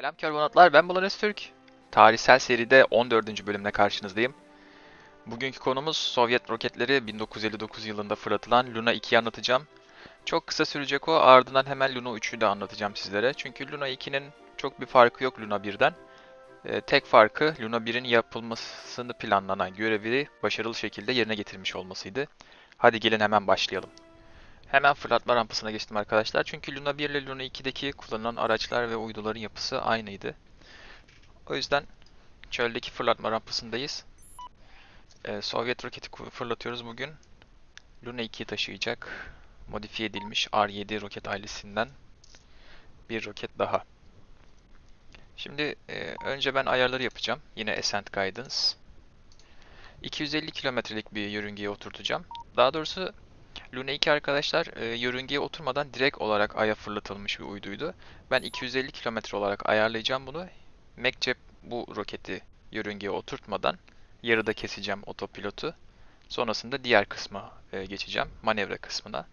Selam Karbonatlar, ben Bulan Öztürk. Tarihsel seride 14. bölümle karşınızdayım. Bugünkü konumuz Sovyet roketleri 1959 yılında fırlatılan Luna 2'yi anlatacağım. Çok kısa sürecek o, ardından hemen Luna 3'ü de anlatacağım sizlere. Çünkü Luna 2'nin çok bir farkı yok Luna 1'den. Ee, tek farkı Luna 1'in yapılmasını planlanan görevi başarılı şekilde yerine getirmiş olmasıydı. Hadi gelin hemen başlayalım. Hemen fırlatma rampasına geçtim arkadaşlar. Çünkü Luna 1 ile Luna 2'deki kullanılan araçlar ve uyduların yapısı aynıydı. O yüzden çöldeki fırlatma rampasındayız. Ee, Sovyet roketi fırlatıyoruz bugün. Luna 2'yi taşıyacak modifiye edilmiş R7 roket ailesinden bir roket daha. Şimdi e, önce ben ayarları yapacağım. Yine Ascent Guidance. 250 kilometrelik bir yörüngeye oturtacağım. Daha doğrusu Luna 2 arkadaşlar e, yörüngeye oturmadan direkt olarak Ay'a fırlatılmış bir uyduydu. Ben 250 kilometre olarak ayarlayacağım bunu. MacCep bu roketi yörüngeye oturtmadan yarıda keseceğim otopilotu. Sonrasında diğer kısma e, geçeceğim, manevra kısmına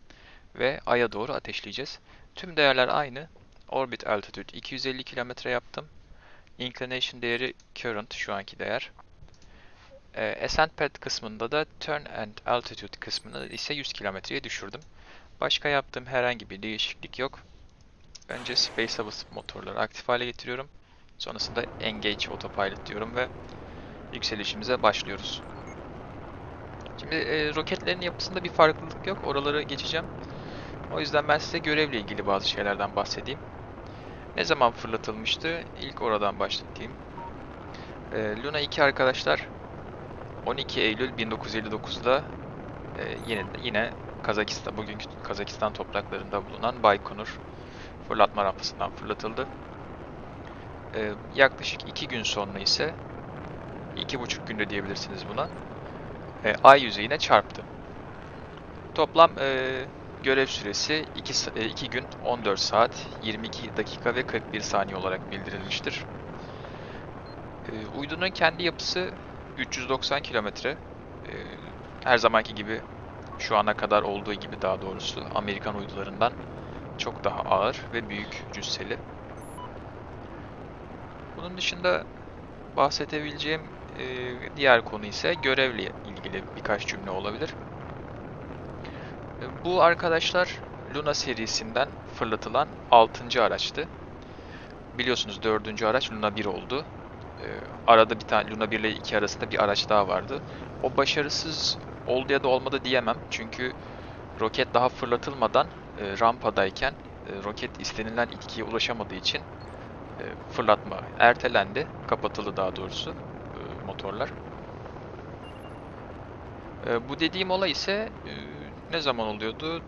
ve Ay'a doğru ateşleyeceğiz. Tüm değerler aynı. Orbit altitude 250 kilometre yaptım. Inclination değeri current şu anki değer. E, Ascent pad kısmında da Turn and Altitude kısmını ise 100 kilometreye düşürdüm. Başka yaptığım herhangi bir değişiklik yok. Önce Space'e basıp motorları aktif hale getiriyorum. Sonrasında Engage Autopilot diyorum ve yükselişimize başlıyoruz. Şimdi e, roketlerin yapısında bir farklılık yok. Oraları geçeceğim. O yüzden ben size görevle ilgili bazı şeylerden bahsedeyim. Ne zaman fırlatılmıştı? İlk oradan başlatayım. E, Luna 2 arkadaşlar 12 Eylül 1959'da e, yine yine Kazakistan bugünkü Kazakistan topraklarında bulunan Baykonur fırlatma rampasından fırlatıldı. E, yaklaşık 2 gün sonra ise iki buçuk günde diyebilirsiniz buna. e, ay yüzeyine çarptı. Toplam e, görev süresi 2, 2 gün 14 saat 22 dakika ve 41 saniye olarak bildirilmiştir. E, uydunun kendi yapısı 390 kilometre. Ee, her zamanki gibi şu ana kadar olduğu gibi daha doğrusu Amerikan uydularından çok daha ağır ve büyük cüsseli. Bunun dışında bahsedebileceğim e, diğer konu ise görevle ilgili birkaç cümle olabilir. E, Bu arkadaşlar Luna serisinden fırlatılan 6. araçtı. Biliyorsunuz 4. araç Luna 1 oldu. Ee, arada bir tane Luna 1 ile 2 arasında bir araç daha vardı. O başarısız oldu ya da olmadı diyemem. Çünkü roket daha fırlatılmadan e, rampadayken e, roket istenilen itkiye ulaşamadığı için e, fırlatma ertelendi. Kapatıldı daha doğrusu e, motorlar. E, bu dediğim olay ise e, ne zaman oluyordu?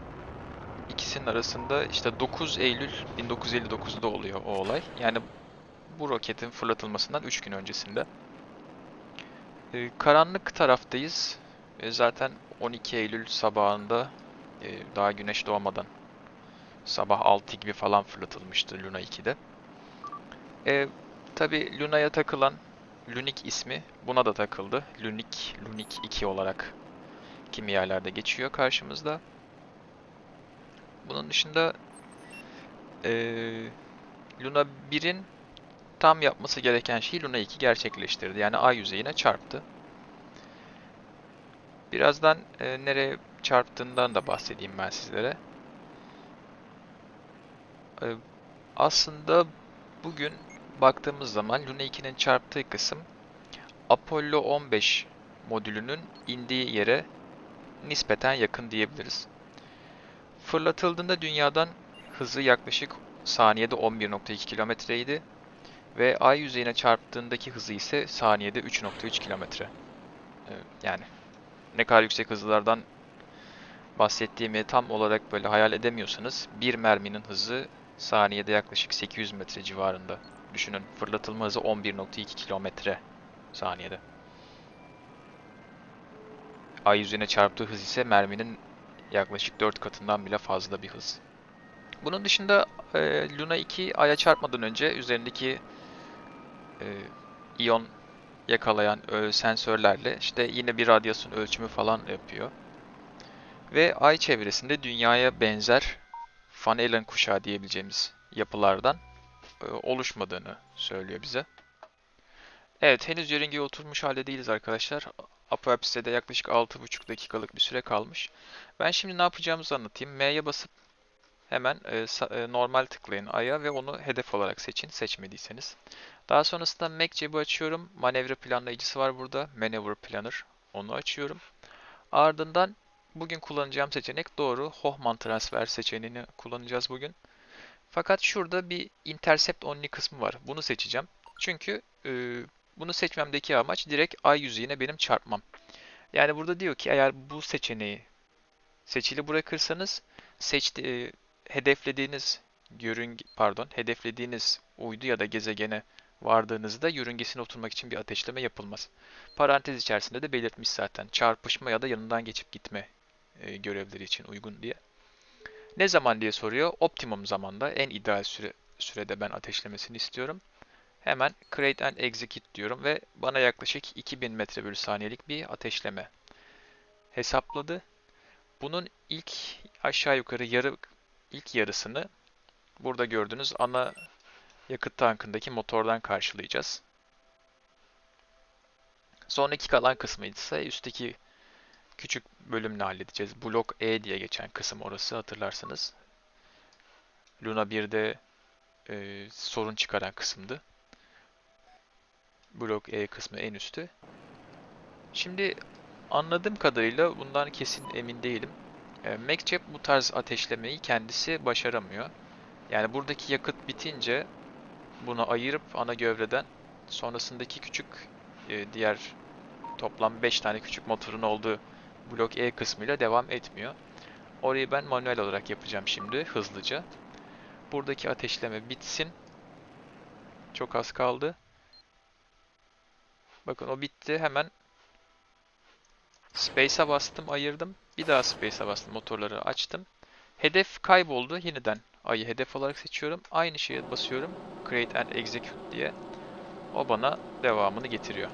İkisinin arasında işte 9 Eylül 1959'da oluyor o olay. Yani bu roketin fırlatılmasından 3 gün öncesinde. Ee, karanlık taraftayız. E, zaten 12 Eylül sabahında e, daha güneş doğmadan sabah 6 gibi falan fırlatılmıştı Luna 2'de. E, Tabi Luna'ya takılan Lunik ismi buna da takıldı. Lunik, Lunik 2 olarak kimi yerlerde geçiyor karşımızda. Bunun dışında e, Luna 1'in tam yapması gereken şeyi Luna 2 gerçekleştirdi. Yani ay yüzeyine çarptı. Birazdan e, nereye çarptığından da bahsedeyim ben sizlere. E, aslında bugün baktığımız zaman Luna 2'nin çarptığı kısım Apollo 15 modülünün indiği yere nispeten yakın diyebiliriz. Fırlatıldığında dünyadan hızı yaklaşık saniyede 11.2 kilometreydi. Ve ay yüzeyine çarptığındaki hızı ise saniyede 3.3 kilometre. Ee, Yani ne kadar yüksek hızlardan bahsettiğimi tam olarak böyle hayal edemiyorsanız bir merminin hızı saniyede yaklaşık 800 metre civarında. Düşünün fırlatılma hızı 11.2 kilometre saniyede. Ay yüzeyine çarptığı hız ise merminin yaklaşık 4 katından bile fazla bir hız. Bunun dışında e, Luna 2 Ay'a çarpmadan önce üzerindeki e, iyon yakalayan e, sensörlerle işte yine bir radyasyon ölçümü falan yapıyor. Ve Ay çevresinde Dünya'ya benzer Van Allen kuşağı diyebileceğimiz yapılardan e, oluşmadığını söylüyor bize. Evet, henüz yörüngeye oturmuş halde değiliz arkadaşlar. Apoapsis'e de yaklaşık 6,5 dakikalık bir süre kalmış. Ben şimdi ne yapacağımızı anlatayım. M'ye basıp hemen e, e, normal tıklayın Ay'a ve onu hedef olarak seçin, seçmediyseniz. Daha sonrasında Mac ceb'i açıyorum. Manevra planlayıcısı var burada. Maneuver Planner. Onu açıyorum. Ardından bugün kullanacağım seçenek doğru. Hohmann transfer seçeneğini kullanacağız bugün. Fakat şurada bir intercept only kısmı var. Bunu seçeceğim. Çünkü e, bunu seçmemdeki amaç direkt ay yüzeyine benim çarpmam. Yani burada diyor ki eğer bu seçeneği seçili bırakırsanız seçti, e, hedeflediğiniz yörünge pardon hedeflediğiniz uydu ya da gezegene vardığınızda yörüngesine oturmak için bir ateşleme yapılmaz. Parantez içerisinde de belirtmiş zaten çarpışma ya da yanından geçip gitme e, görevleri için uygun diye. Ne zaman diye soruyor. Optimum zamanda en ideal süre, sürede ben ateşlemesini istiyorum. Hemen create and execute diyorum ve bana yaklaşık 2000 metre bölü saniyelik bir ateşleme hesapladı. Bunun ilk aşağı yukarı yarı ilk yarısını burada gördüğünüz ana yakıt tankındaki motordan karşılayacağız. Sonraki kalan kısmı ise üstteki küçük bölümle halledeceğiz. Blok E diye geçen kısım orası hatırlarsınız. Luna 1'de e, sorun çıkaran kısımdı. Blok E kısmı en üstü. Şimdi anladığım kadarıyla bundan kesin emin değilim. E, MacChap bu tarz ateşlemeyi kendisi başaramıyor. Yani buradaki yakıt bitince bunu ayırıp ana gövreden sonrasındaki küçük e, diğer toplam 5 tane küçük motorun olduğu blok E kısmıyla devam etmiyor. Orayı ben manuel olarak yapacağım şimdi hızlıca. Buradaki ateşleme bitsin. Çok az kaldı. Bakın o bitti. Hemen Space'a bastım, ayırdım. Bir daha Space'a bastım, motorları açtım. Hedef kayboldu. Yeniden Ay'ı hedef olarak seçiyorum. Aynı şeye basıyorum. Create and Execute diye. O bana devamını getiriyor.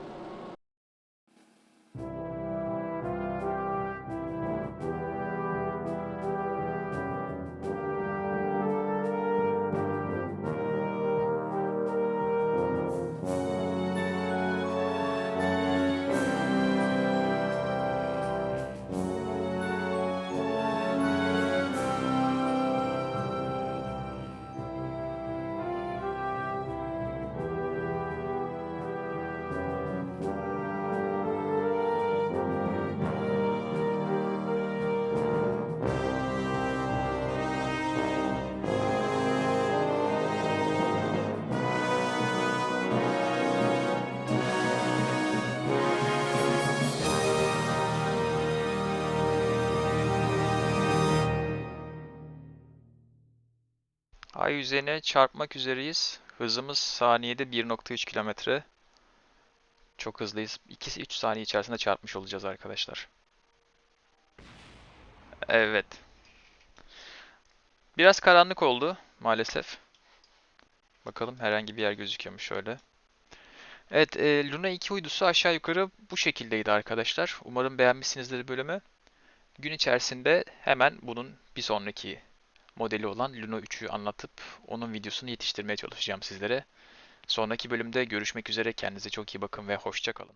Ay yüzeyine çarpmak üzereyiz. Hızımız saniyede 1.3 kilometre. Çok hızlıyız. 2-3 saniye içerisinde çarpmış olacağız arkadaşlar. Evet. Biraz karanlık oldu maalesef. Bakalım herhangi bir yer gözüküyor mu şöyle. Evet, e, Luna 2 uydusu aşağı yukarı bu şekildeydi arkadaşlar. Umarım beğenmişsinizdir bölümü. Gün içerisinde hemen bunun bir sonraki modeli olan Luna 3'ü anlatıp onun videosunu yetiştirmeye çalışacağım sizlere. Sonraki bölümde görüşmek üzere. Kendinize çok iyi bakın ve hoşça kalın.